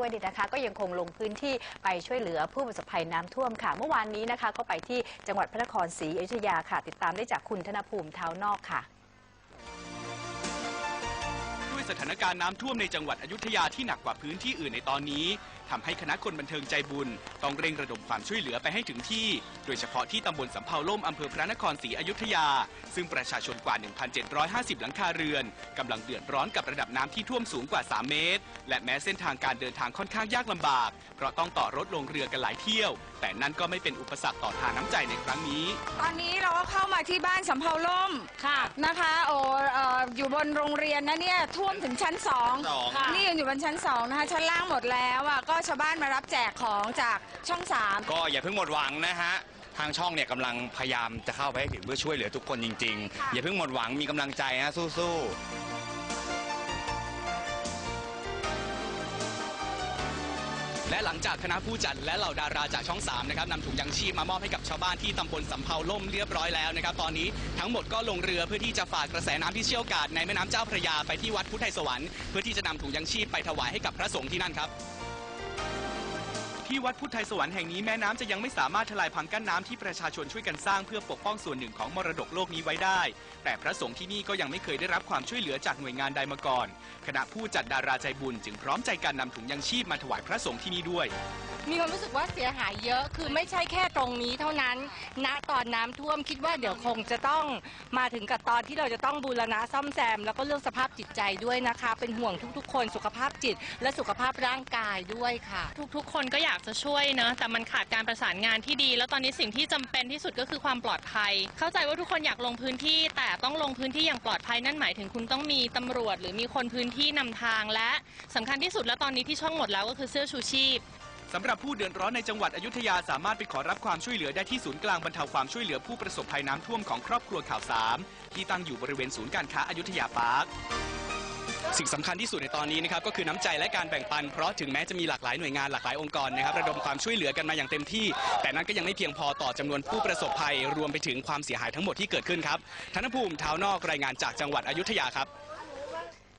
ด้วยดีนะคะก็ยังคงลงพื้นที่ไปช่วยเหลือผู้ประสบภัยน้ำท่วมค่ะ เมื่อวานนี้นะคะ ก็ไปที่จังหวัดพระนครศรีอยุธยาค่ะ ติดตามได้จากคุณธนภูมิเท้านอกค่ะ สถานการณ์น้ำท่วมในจังหวัดอยุธยาที่หนักกว่าพื้นที่อื่นในตอนนี้ทำให้คณะคนบันเทิงใจบุญ ต้องเร่งระดมความช่วยเหลือไปให้ถึงที่ โดยเฉพาะที่ตำบลสำเภาล่มอำเภอพระนครศรีอยุธยา ซึ่งประชาชนกว่า 1,750 หลังคาเรือนกำลังเดือดร้อนกับระดับน้ำที่ท่วมสูงกว่า 3 เมตร และแม้เส้นทางการเดินทางค่อนข้างยากลำบาก เพราะต้องต่อรถลงเรือกันหลายเที่ยว แต่นั่นก็ไม่เป็นอุปสรรคต่อทานน้ำใจในครั้งนี้ ตอนนี้เราก็เข้ามาที่บ้านสำเภาล่มค่ะนะคะ โอ้เอ่ออยู่บนโรงเรียนนะเนี่ยท่วมถึงชั้นสองสองค่ะนี่ยังอยู่บนชั้นสองนะคะ ชั้นล่างหมดแล้วอะก็ชาวบ้านมารับแจกของจากช่องสาม ก็อย่าเพิ่งหมดหวังนะฮะ ทางช่องเนี่ยกำลังพยายามจะเข้าไปให้ถึงเพื่อช่วยเหลือทุกคนจริง ๆ อย่าเพิ่งหมดหวังมีกำลังใจฮะสู้ๆ และหลังจากคณะผู้จัดและเหล่าดาราจากช่อง3นะครับนำถุงยังชีพมามอบให้กับชาวบ้านที่ตำบลสำเภาล่มเรียบร้อยแล้วนะครับ ตอนนี้ทั้งหมดก็ลงเรือเพื่อที่จะฝากกระแสน้ำที่เชี่ยวกาดในแม่น้ำเจ้าพระยาไปที่วัดพุทธไทยสวรรค์เพื่อที่จะนำถุงยังชีพไปถวายให้กับพระสงฆ์ที่นั่นครับ ที่วัดพุทธไทยสวรรค์แห่งนี้แม่น้ำจะยังไม่สามารถทลายพังกั้นน้ำที่ประชาชนช่วยกันสร้างเพื่อปกป้องส่วนหนึ่งของมรดกโลกนี้ไว้ได้ แต่พระสงฆ์ที่นี่ก็ยังไม่เคยได้รับความช่วยเหลือจากหน่วยงานใดมาก่อน คณะผู้จัดดาราใจบุญจึงพร้อมใจกันนำถุงยังชีพมาถวายพระสงฆ์ที่นี่ด้วย มีความรู้สึกว่าเสียหายเยอะคือไม่ใช่แค่ตรงนี้เท่านั้น ณตอนน้ำท่วมคิดว่าเดี๋ยวคงจะต้องมาถึงกับตอนที่เราจะต้องบูรณะซ่อมแซม แล้วก็เรื่องสภาพจิตใจด้วยนะคะ เป็นห่วงทุกๆ คนสุขภาพจิต และสุขภาพร่างกายด้วยค่ะ ทุกๆ คนก็อยากจะช่วยเนอะแต่มันขาดการประสานงานที่ดี แล้วตอนนี้สิ่งที่จำเป็นที่สุดก็คือความปลอดภัย เข้าใจว่าทุกคนอยากลงพื้นที่ แต่ต้องลงพื้นที่อย่างปลอดภัยนั่นหมายถึงคุณต้องมีตำรวจ หรือมีคนพื้นที่นำทางและสำคัญที่สุดแล้วตอนนี้ที่ช่องหมดแล้วก็คือเสื้อชูชีพ สำหรับผู้เดือดร้อนในจังหวัดอยุธยาสามารถไปขอรับความช่วยเหลือได้ที่ศูนย์กลางบรรเทาความช่วยเหลือผู้ประสบภัยน้ำท่วมของครอบครัวข่าวสามที่ตั้งอยู่บริเวณศูนย์การค้าอายุธยาพาร์ค สิ่งสำคัญที่สุดในตอนนี้นะครับก็คือน้ำใจและการแบ่งปัน เพราะถึงแม้จะมีหลากหลายหน่วยงานหลากหลายองค์กรนะครับระดมความช่วยเหลือกันมาอย่างเต็มที่ แต่นั้นก็ยังไม่เพียงพอต่อจำนวนผู้ประสบภัย รวมไปถึงความเสียหายทั้งหมดที่เกิดขึ้นครับธนภูมิเท้านอกรายงานจากจังหวัดอยุธยาครับ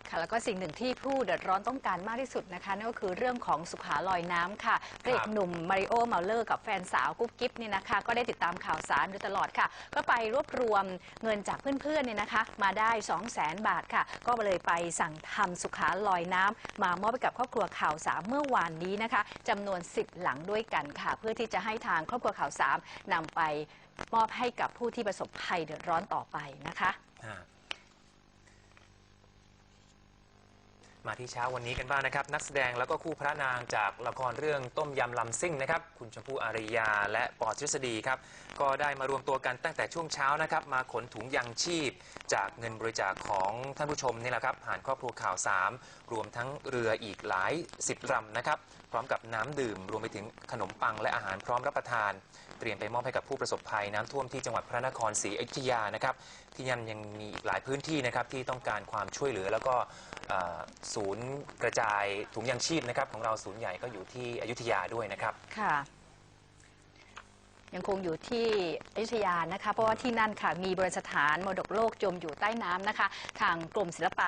ค่ะแล้วก็สิ่งหนึ่งที่ผู้เดือดร้อนต้องการมากที่สุดนะคะนั่นก็คือเรื่องของสุขาลอยน้ำค่ะพระเอกหนุ่มมาริโอเมาเลอร์กับแฟนสาวกุ๊บกิ๊บเนี่ยนะคะ ก็ได้ติดตามข่าวสารโดยตลอดค่ะ ก็ไปรวบรวมเงินจากเพื่อนๆเนี่ยนะคะ มาได้ 2 0 0แสนบาทค่ะ ก็เลยไปสั่งทำสุขาลอยน้ำมามอบให้กับครอบครัวข่าวสามเมื่อวานนี้นะคะจำนวน 10 หลังด้วยกันค่ะ เพื่อที่จะให้ทางครอบครัวข่าวสามนำไปมอบให้กับผู้ที่ประสบภัยเดือดร้อนต่อไปนะคะ อ่า มาที่เช้าวันนี้กันบ้างนะครับ นักแสดงแล้วก็คู่พระนางจากละครเรื่องต้มยำลำซิ่งนะครับ คุณชมพู่อารยาและปอทฤษฎีครับ ก็ได้มารวมตัวกันตั้งแต่ช่วงเช้านะครับ มาขนถุงยังชีพ จากเงินบริจาคของท่านผู้ชมนี่แหละครับผ่านครอบครัวข่าว 3 รวมทั้งเรืออีกหลายสิบลำนะครับ พร้อมกับน้ำดื่ม รวมไปถึงขนมปังและอาหารพร้อมรับประทาน เตรียมไปมอบให้กับผู้ประสบภัยน้ำท่วมที่จังหวัดพระนครศรีอยุธยานะครับ ที่ยังยังมีอีกหลายพื้นที่นะครับที่ต้องการความช่วยเหลือแล้วก็ศูนย์กระจายถุงยางชีพนะครับของเราศูนย์ใหญ่ก็อยู่ที่อยุธยาด้วยนะครับ ค่ะ ยังคงอยู่ที่อยุธยานะคะ เพราะว่าที่นั่นค่ะ มีโบราณสถานมรดกโลกจมอยู่ใต้น้ำนะคะ ทางกรมศิลปา